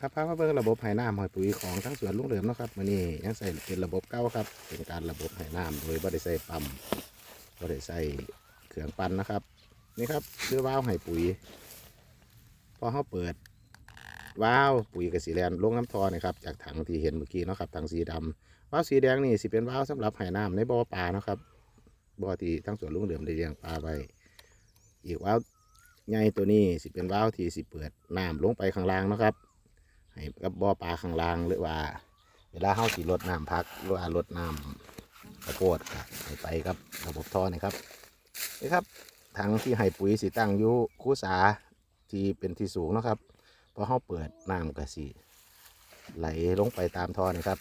ครับพามาเบิ่งระบบไหน้ำหอยปุ๋ยของทั้งสวนลุงเหลิมนะครับมื้อนี้ยังใส่เป็นระบบเก่าครับ เป็นการระบบไหน้ำโดยบ่ได้ใส่ปั๊มบ่ได้ใส่เครื่องปั่นนะครับ นี่ครับคือวาวไหปุ๋ย พอเขาเปิดว้าวปุ๋ยกับสีแดงลงน้ำทอนะครับจากถังที่เห็นเมื่อกี้นะครับถังสีดำว้าวสีแดงนี่สิเป็นว้าวสำหรับไหน้ำในบ่อปลานะครับบ่อที่ทั้งสวนลุงเหลิมได้เลี้ยงปลาไว้อีกว้าวใหญ่ตัวนี้สิเป็นว้าวที่สิเปิดน้ำลงไปข้างล่างนะครับ ให้กับบ่อปลาข้างล่างหรือว่า เวลาเฮาสิลดน้ำพักหรือว่าลดน้ำข้าวโพดก็ให้ไปกับระบบท่อนี่ครับนี่ครับถังที่ให้ปุ๋ยสิตั้งอยู่คูสาที่เป็นที่สูงนะครับพอเฮาเปิดน้ำก็สิไหลลงไปตามท่อนี่ครับ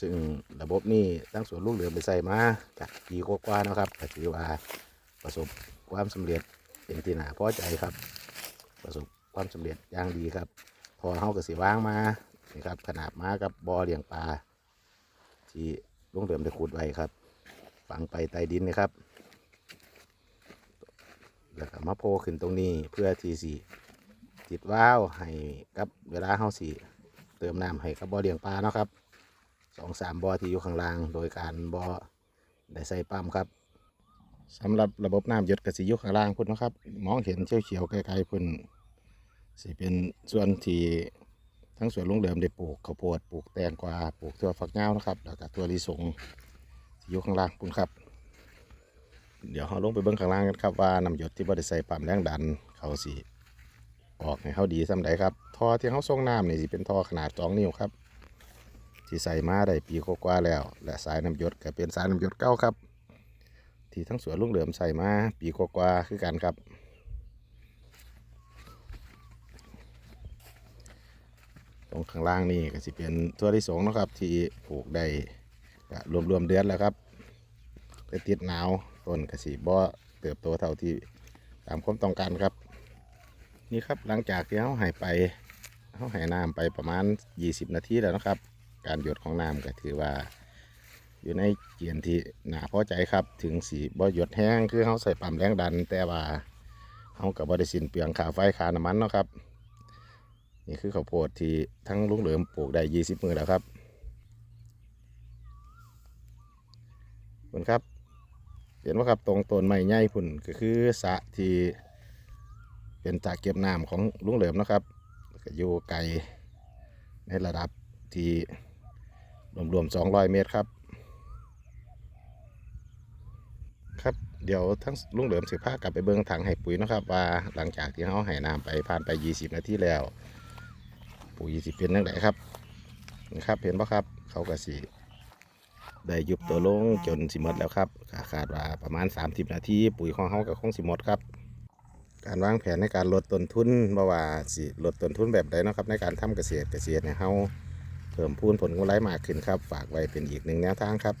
ซึ่งระบบนี้ตั้งสวนลูกเหลือไปใส่มาจากปีกว่าๆนะครับก็ถือว่าประสบความสำเร็จเป็นที่น่าพอใจครับ ประสบ ความสำเร็จอย่างดีครับ พอเขาก็สิว่างมานี่ครับขนาดมากับบ่อเลี้ยงปลาที่ลุงเดิมได้ขุดไว้ครับฝังไปใต้ดินนะครับ แล้วก็มาโพขึ้นตรงนี้เพื่อที่สิติดว้าวให้กับเวลาเขาสิเติมน้ำให้กับบ่อเลี้ยงปลาเนาะครับสองสามบ่อที่อยู่ข้างล่าง โดยการบ่อได้ใส่ปั๊มครับสำหรับระบบน้ำหยดกระสียู่ข้างล่างพุ่นนะครับ มองเห็นเขียวๆไกลๆพุ่น สิเป็นส่วนที่ทั้งสวนลุงเหลิมได้ปลูกข้าวโพดปลูกแตงกวาปลูกตัวฝักยาวนะครับแล้วก็ตัวลิสงที่อยู่ข้างล่างคุณครับ เดี๋ยวเราลงไปเบิ้งข้างล่างกันครับว่าน้ำหยดที่บริใส่ปั๊มแรงดันเขาสิออกให้เขาดีสำใดครับท่อที่เขาส่งน้ำนี่สิเป็นท่อขนาดสองนิ้วครับที่ใส่มาได้ปีกว่าแล้ว และสายน้ำหยดก็เป็นสายน้ำหยดเก้าครับ ที่ทั้งสวนลุงเหลิมใส่มาปีกว่าคือกันครับ ตรงข้างล่างนี่ก็สิเป็นตัวที่สองนะครับ ที่ปลูกได้ก็รวมเดือนแล้วครับไปติดหนาวต้นก็สิบ่อเติบโตเท่าที่ตามความต้องการครับ นี่ครับหลังจากที่เขาหายไปเขาหายน้ำไปประมาณ 20 นาทีแล้วนะครับ การหยดของน้ำก็ถือว่า อยู่ในเกียนที่หนาพอใจครับ ถึงสีบ่อหยดแห้งคือเขาใส่ปั๊มแรงดัน แต่ว่าเขากับบ่ได้สินเปลืองค่าไฟค่าน้ำมันเนาะครับ นี่คือข้าวโพดที่ทั้งลุงเหลิมปลูกได้ยี่สิบมือแล้วครับคุณครับ เห็นว่าครับตรงต้นไม้ใหญ่พุ่นก็คือสะที่เป็นสระเก็บน้ำของลุงเหลิมนะครับก็อยู่ไกลในระดับที่รวมๆ200เมตรครับ ครับเดี๋ยวทั้งลุงเหลิมสิพากลับไปเบิ้งถังให้ปุ๋ยนะครับ ว่าหลังจากที่เขาให้น้ำไปผ่านไป 20 นาทีแล้ว ปุ๋ยสิเป็นยังไงครับนะครับ เห็นปะครับ เขาก็สิได้ยุบตัวลงจนสิหมดแล้วครับคาดว่าประมาณ 30 นาทีปุ๋ยของเขาก็คงสิหมดครับ การวางแผนในการลดต้นทุนบ่ว่าสิลดต้นทุนแบบใดนะครับ ในการทำเกษตรเกษตรเนี่ยเขาเพิ่มพูนผลกำไรมากขึ้นครับ ฝากไว้เป็นอีกหนึ่งแนวทางครับ